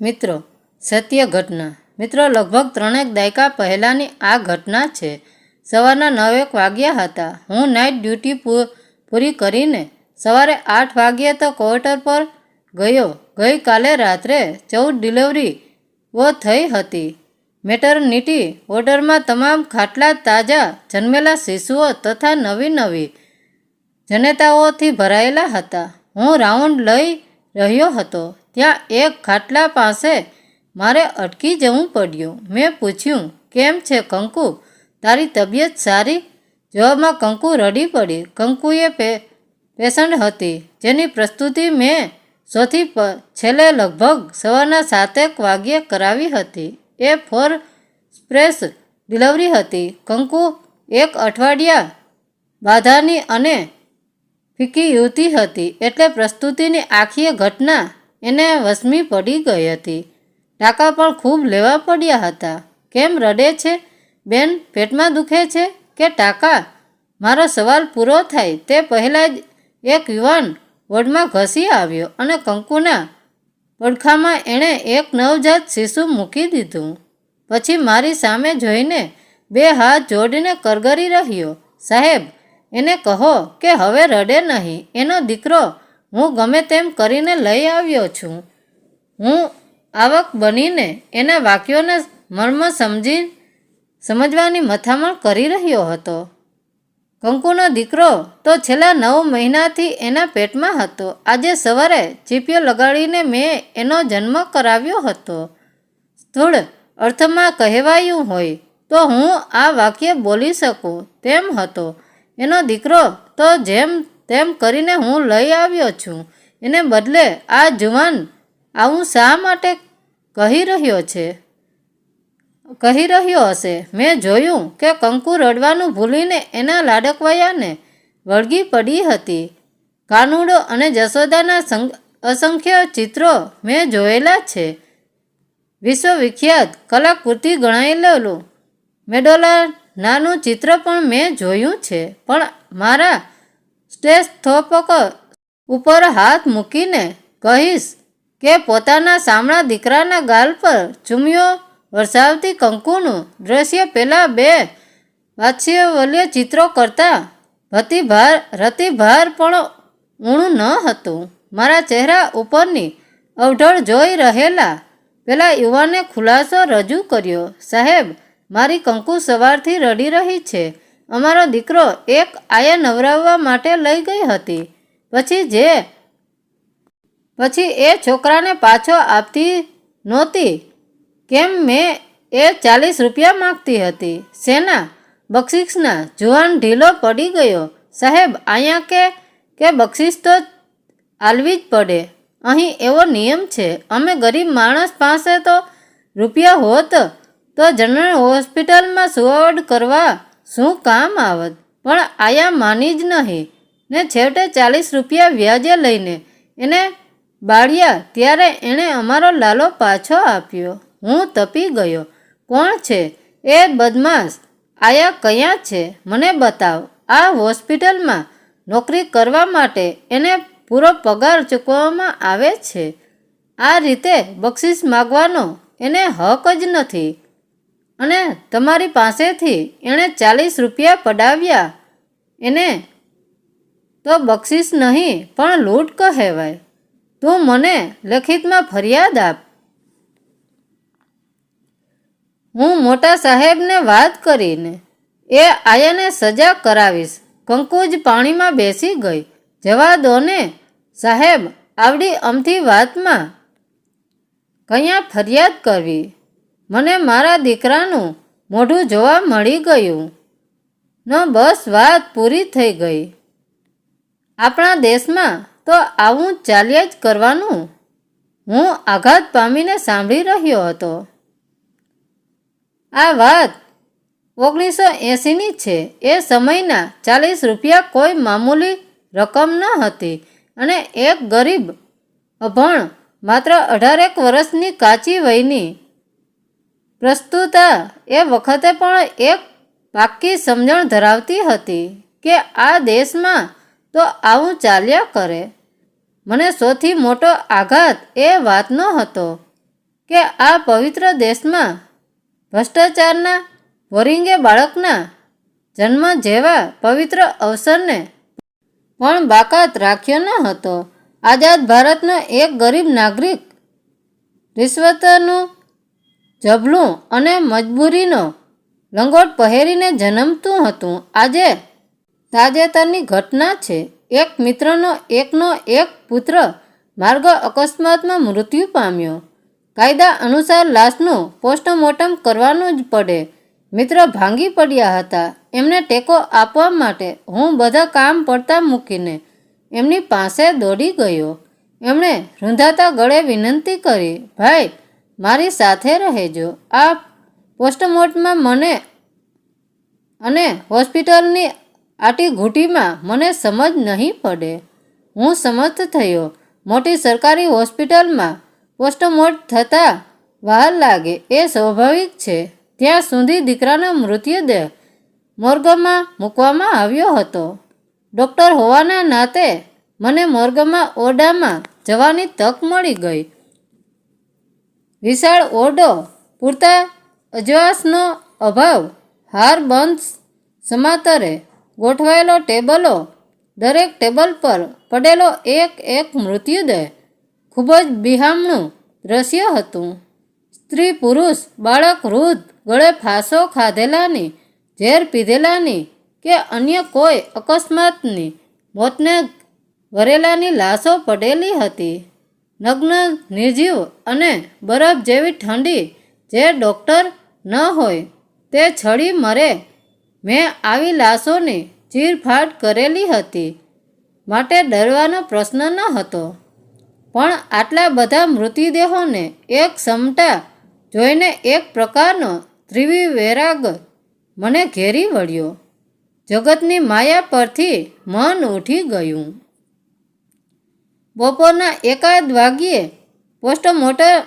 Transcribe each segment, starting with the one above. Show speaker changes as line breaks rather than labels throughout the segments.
મિત્રો, સત્ય ઘટના. મિત્રો, લગભગ ત્રણેક દાયકા પહેલાંની આ ઘટના છે. સવારના નવેક વાગ્યા હતા. હું નાઇટ ડ્યુટી પૂરી કરીને સવારે આઠ વાગ્યે તો ક્વાર્ટર પર ગયો. ગઈકાલે રાત્રે ચૌદ ડિલિવરીઓ થઈ હતી. મેટર્નિટી વોર્ડરમાં તમામ ખાટલા તાજા જન્મેલા શિશુઓ તથા નવી નવી જનેતાઓથી ભરાયેલા હતા. હું રાઉન્ડ લઈ રહ્યો હતો. ત્યાં એક ખાટલા પાસે મારે અટકી જવું પડ્યું. મેં પૂછ્યું, કેમ છે કંકુ? તારી તબિયત સારી? જવાબમાં કંકુ રડી પડી. કંકુએ પે, પેશન્ટ હતી, જેની પ્રસ્તુતિ મેં સૌથી છેલ્લે લગભગ સવારના સાતેક વાગ્યે કરાવી હતી. એ ફોર સ્પ્રેસ ડિલિવરી હતી. કંકુ એક અઠવાડિયા બાધાની અને ફીકી યુવતી હતી. એટલે પ્રસ્તુતિની આખી ઘટના એને વસમી પડી ગઈ હતી. ટાંકા પણ ખૂબ લેવા પડ્યા હતા. કેમ રડે છે? બેન, પેટમાં દુખે છે કે ટાંકા? મારો સવાલ પૂરો થાય તે પહેલાં જ એક યુવાન વોર્ડમાં ઘસી આવ્યો અને કંકુના પડખામાં એણે એક નવજાત શિશુ મૂકી દીધું. પછી મારી સામે જોઈને બે હાથ જોડીને કરગરી રહ્યો. સાહેબ, એને કહો કે હવે રડે નહીં. એનો દીકરો હું ગમે તેમ કરીને લઈ આવ્યો છું. હું આવક બનીને એના વાક્યોને મર્મ સમજી સમજવાની મથામણ કરી રહ્યો હતો. કંકુનો દીકરો તો છેલ્લા નવ મહિનાથી એના પેટમાં હતો. આજે સવારે ચીપિયો લગાડીને મેં એનો જન્મ કરાવ્યો હતો. સ્થૂળ અર્થમાં કહેવાયું હોય તો હું આ વાક્ય બોલી શકું તેમ હતો. એનો દીકરો તો જેમ તેમ કરીને હું લઈ આવ્યો છું. એને બદલે આ જુવાન આવું શા માટે કહી રહ્યો છે? કહી રહ્યો હશે. મેં જોયું કે કંકુ રડવાનું ભૂલીને એના લાડકવાયાને વળગી પડી હતી. કાનુડો અને જશોદાના અસંખ્ય ચિત્રો મેં જોયેલા છે. વિશ્વવિખ્યાત કલાકૃતિ ગણાયેલું મેડોલા નાનું ચિત્ર પણ મેં જોયું છે. પણ મારા સ્ટેસ્થોપક ઉપર હાથ મૂકીને કહીશ કે પોતાના સામણા દીકરાના ગાલ પર ચુમ્યો વરસાવતી કંકુનું દ્રશ્ય પેલા બે વાત્સ્યવલ્ય ચિત્રો કરતાં ભતિભાર રતિભાર પણ ઊણું ન હતું. મારા ચહેરા ઉપરની અવઢળ જોઈ રહેલા પેલા યુવાને ખુલાસો રજૂ કર્યો, સાહેબ, મારી કંકુ સવારથી રડી રહી છે. અમારો દીકરો એક આયા નવરાવવા માટે લઈ ગઈ હતી. પછી જે, પછી એ છોકરાને પાછો આપતી નહોતી. કેમ મેં એ ચાલીસ રૂપિયા માગતી હતી. શેના? બક્ષિસના. જુવાન ઢીલો પડી ગયો. સાહેબ અહીંયા કે કે બક્ષિસ તો આલવી જ પડે. અહીં એવો નિયમ છે. અમે ગરીબ માણસ પાસે તો રૂપિયા હોત તો જનરલ હોસ્પિટલમાં સુવાવડ કરવા શું કામ આવત? પણ આયા માની જ નહીં. ને છેવટે ચાલીસ રૂપિયા વ્યાજે લઈને એને બાળ્યા ત્યારે એણે અમારો લાલો પાછો આપ્યો. હું તપી ગયો. કોણ છે? એ બદમાશ. આયા કયા છે? મને બતાવ. આ હોસ્પિટલમાં નોકરી કરવા માટે એને પૂરો પગાર ચૂકવવામાં આવે છે? આ રીતે બક્ષિસ માગવાનો એને હક જ નથી. અને તમારી પાસેથી એણે ચાલીસ રૂપિયા પડાવ્યા. એને તો બક્ષિસ નહીં, પણ લૂંટ કહેવાય. તું મને લેખિતમાં ફરિયાદ આપ. હું મોટા સાહેબને વાત કરીને એ આયાને સજા કરાવીશ. કંકુજ પાણીમાં બેસી ગઈ. જવા દો ને, સાહેબ, આવડી અમથી વાતમાં કયા ફરિયાદ કરવી? મને મારા દીકરાનું મોઢું જોવા મળી ગયું. ન બસ વાત પૂરી થઈ ગઈ. આપણા દેશમાં તો આવું ચાલ્યા જ કરવાનું. હું આઘાત પામીને સાંભળી રહ્યો હતો. આ વાત ઓગણીસો એંસીની છે. એ સમયના ચાલીસ રૂપિયા કોઈ મામૂલી રકમ ન હતી અને એક ગરીબ અભણ માત્ર અઢારેક વર્ષની કાચી વયની પ્રસ્તુતા એ વખતે પણ એક પાક્કી સમજણ ધરાવતી હતી કે આ દેશમાં તો આવું ચાલ્યા કરે. મને સૌથી મોટો આઘાત એ વાતનો હતો કે આ પવિત્ર દેશમાં ભ્રષ્ટાચારના વરિંગે બાળકના જન્મ જેવા પવિત્ર અવસરને પણ બાકાત રાખ્યો ન હતો. આઝાદ ભારતનો એક ગરીબ નાગરિક રિશ્વતનું જબલું અને મજબૂરીનો લંગોટ પહેરીને જન્મતું હતું. આજે તાજેતરની ઘટના છે. એક મિત્રનો એકનો એક પુત્ર માર્ગ અકસ્માતમાં મૃત્યુ પામ્યો. કાયદા અનુસાર લાશનું પોસ્ટમોર્ટમ કરવાનું જ પડે. મિત્ર ભાંગી પડ્યા હતા. એમને ટેકો આપવા માટે હું બધા કામ પડતા મૂકીને એમની પાસે દોડી ગયો. એમણે રૂંધાતા ગળે વિનંતી કરી, ભાઈ મારી સાથે રહેજો. આ પોસ્ટમોર્ટમાં મને અને હોસ્પિટલની આટી ઘૂંટીમાં મને સમજ નહીં પડે. હું સમર્થ થયો. મોટી સરકારી હોસ્પિટલમાં પોસ્ટમોર્ટ થતાં વાર લાગે. એ સ્વાભાવિક છે. ત્યાં સુધી દીકરાનો મૃત્યુદેહ મોર્ગમાં મૂકવામાં આવ્યો હતો. ડૉક્ટર હોવાના નાતે મને મોર્ગમાં ઓરડામાં જવાની તક મળી ગઈ. વિશાળ ઓરડો પૂરતા અજવાસનો અભાવ, હાર બંધ સમાતરે ગોઠવાયેલો ટેબલો દરેક ટેબલ પર પડેલો એક એક મૃત્યુદય ખૂબ જ બિહામણું દ્રશ્ય હતું. સ્ત્રી, પુરુષ, બાળક, વૃદ્ધ, ગળે ફાંસો ખાધેલાની, ઝેર પીધેલાની કે અન્ય કોઈ અકસ્માતની મોતને ભરેલાની લાશો પડેલી હતી. નગ્ન, નિર્જીવ અને બરફ જેવી ઠંડી જે ડૉક્ટર ન હોય, તે છડી મરે. મેં આવી લાશોની ચીરફાડ કરેલી હતી. માટે ડરવાનો પ્રશ્ન ન હતો. પણ આટલા બધા મૃતદેહોને એક સમટા જોઈને એક પ્રકારનો ત્રિવી વૈરાગ મને ઘેરી વળ્યો. જગતની માયા પરથી મન ઉઠી ગયું. બપોરના એકાદ વાગ્યે પોસ્ટમોર્ટમ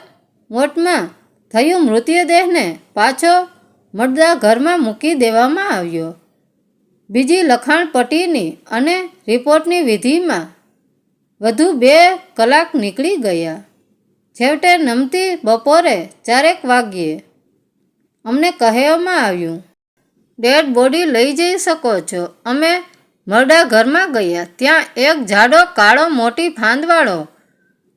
મોર્ટમાં થયું મૃતદેહને પાછો મળદા ઘરમાં મૂકી દેવામાં આવ્યો. બીજી લખાણ પટ્ટીની અને રિપોર્ટની વિધિમાં વધુ બે કલાક નીકળી ગયા. છેવટે નમતી બપોરે ચારેક વાગ્યે અમને કહેવામાં આવ્યું, ડેડ બોડી લઈ જઈ શકો છો. અમે મરડા ઘરમાં ગયા. ત્યાં એક જાડો, કાળો, મોટી ફાંદવાળો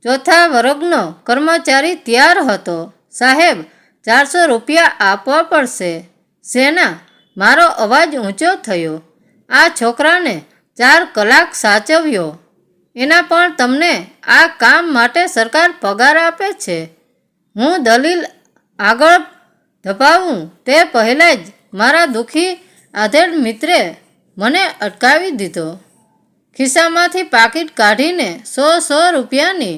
ચોથા વર્ગનો કર્મચારી તૈયાર હતો. સાહેબ, ચારસો રૂપિયા આપવા પડશે. સેના મારો અવાજ ઊંચો થયો. આ છોકરાને ચાર કલાક સાચવ્યો. એના પણ તમને આ કામ માટે સરકાર પગાર આપે છે. હું દલીલ આગળ ધપાવું તે પહેલાં જ મારા દુઃખી આધેડ મિત્રે મને અટકાવી દીધો. ખિસ્સામાંથી પાકીટ કાઢીને સો સો રૂપિયાની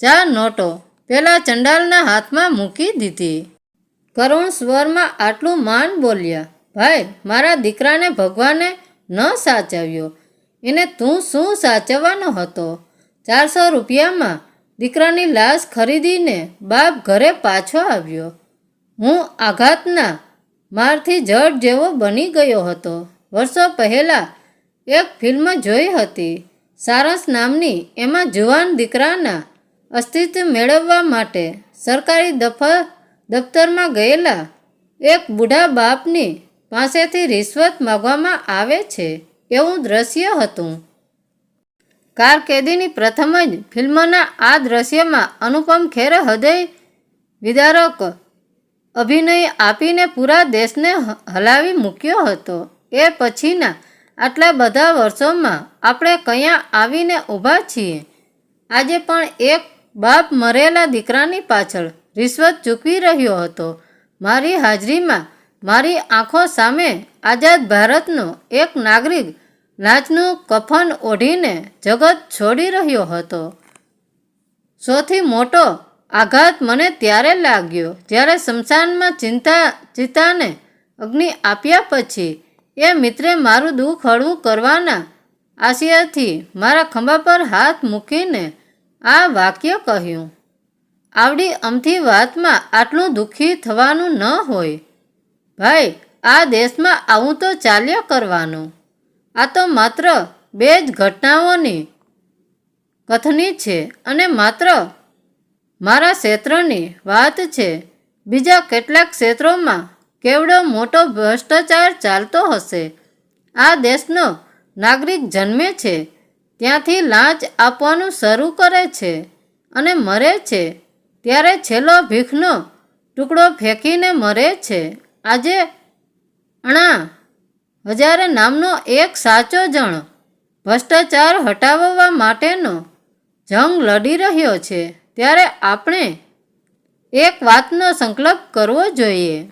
ચાર નોટો પેલા ચંડાલના હાથમાં મૂકી દીધી. કરુણ સ્વરમાં આટલું માન બોલ્યા, ભાઈ, મારા દીકરાને ભગવાને ન સાચવ્યો. એને તું શું સાચવવાનો હતો? ચારસો રૂપિયામાં દીકરાની લાશ ખરીદીને બાપ ઘરે પાછો આવ્યો. હું આઘાતના મારથી જડ જેવો બની ગયો હતો. વર્ષો પહેલાં એક ફિલ્મ જોઈ હતી. સારસ નામની એમાં જુવાન દીકરાના અસ્તિત્વ મેળવવા માટે સરકારી દફ દફતરમાં ગયેલા એક બુઢા બાપની પાસેથી રિશ્વત માગવામાં આવે છે એવું દ્રશ્ય હતું. કારકેદીની પ્રથમ જ ફિલ્મના આ દ્રશ્યમાં અનુપમ ખેરે, હૃદય વિદારક અભિનય આપીને પૂરા દેશને હલાવી મૂક્યો હતો. એ પછીના આટલા બધા વર્ષોમાં આપણે કયાં આવીને ઊભા છીએ? આજે પણ એક બાપ મરેલા દીકરાની પાછળ રિશ્વત ચૂકવી રહ્યો હતો. મારી હાજરીમાં મારી આંખો સામે આઝાદ ભારતનો એક નાગરિક લાજનું કફન ઓઢીને જગત છોડી રહ્યો હતો. સૌથી મોટો આઘાત મને ત્યારે લાગ્યો જ્યારે શમશાનમાં ચિંતા ચિતાને અગ્નિ આપ્યા પછી એ મિત્રે મારું દુઃખ હળવું કરવાના આશયથી મારા ખંભા પર હાથ મૂકીને આ વાક્ય કહ્યું. આવડી અમથી વાતમાં આટલું દુઃખી થવાનું ન હોય. ભાઈ, આ દેશમાં આવું તો ચાલ્યા કરવાનું. આ તો માત્ર બે જ ઘટનાઓની કથની છે અને માત્ર મારા ક્ષેત્રની વાત છે. બીજા કેટલાક ક્ષેત્રોમાં કેવડો મોટો ભ્રષ્ટાચાર ચાલતો હશે? આ દેશનો નાગરિક જન્મે છે, ત્યાંથી લાંચ આપવાનું શરૂ કરે છે અને મરે છે. ત્યારે છેલ્લો ભીખનો ટુકડો ફેંકીને મરે છે. આજે અણા હજારે નામનો એક સાચો જણ ભ્રષ્ટાચાર હટાવવા માટેનો જંગ લડી રહ્યો છે. ત્યારે આપણે એક વાતનો સંકલ્પ કરવો જોઈએ.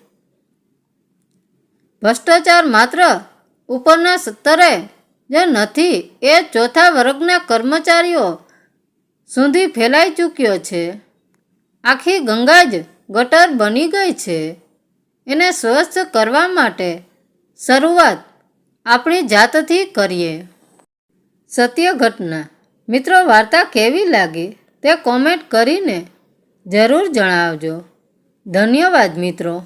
ભ્રષ્ટાચાર માત્ર ઉપરના સ્તરે જે નથી, એ ચોથા વર્ગના કર્મચારીઓ સુધી ફેલાઈ ચૂક્યો છે. આખી ગંગા જ ગટર બની ગઈ છે. એને સ્વસ્થ કરવા માટે શરૂઆત આપણી જાતથી કરીએ. સત્ય ઘટના. મિત્રો, વાર્તા કેવી લાગી? તે કોમેન્ટ કરીને જરૂર જણાવજો. ધન્યવાદ, મિત્રો.